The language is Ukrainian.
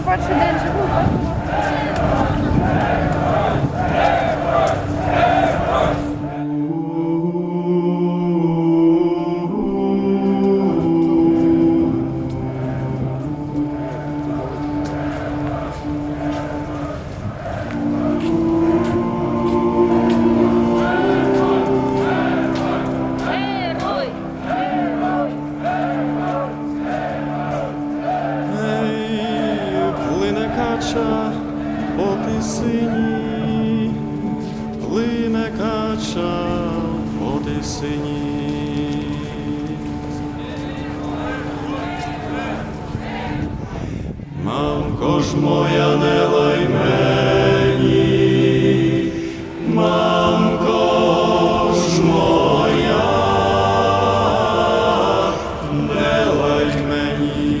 apart van deze groepen. Кача по тисині, плине кача по тисині. Мамко ж моя не лай мені, мамко ж моя, не лай мені.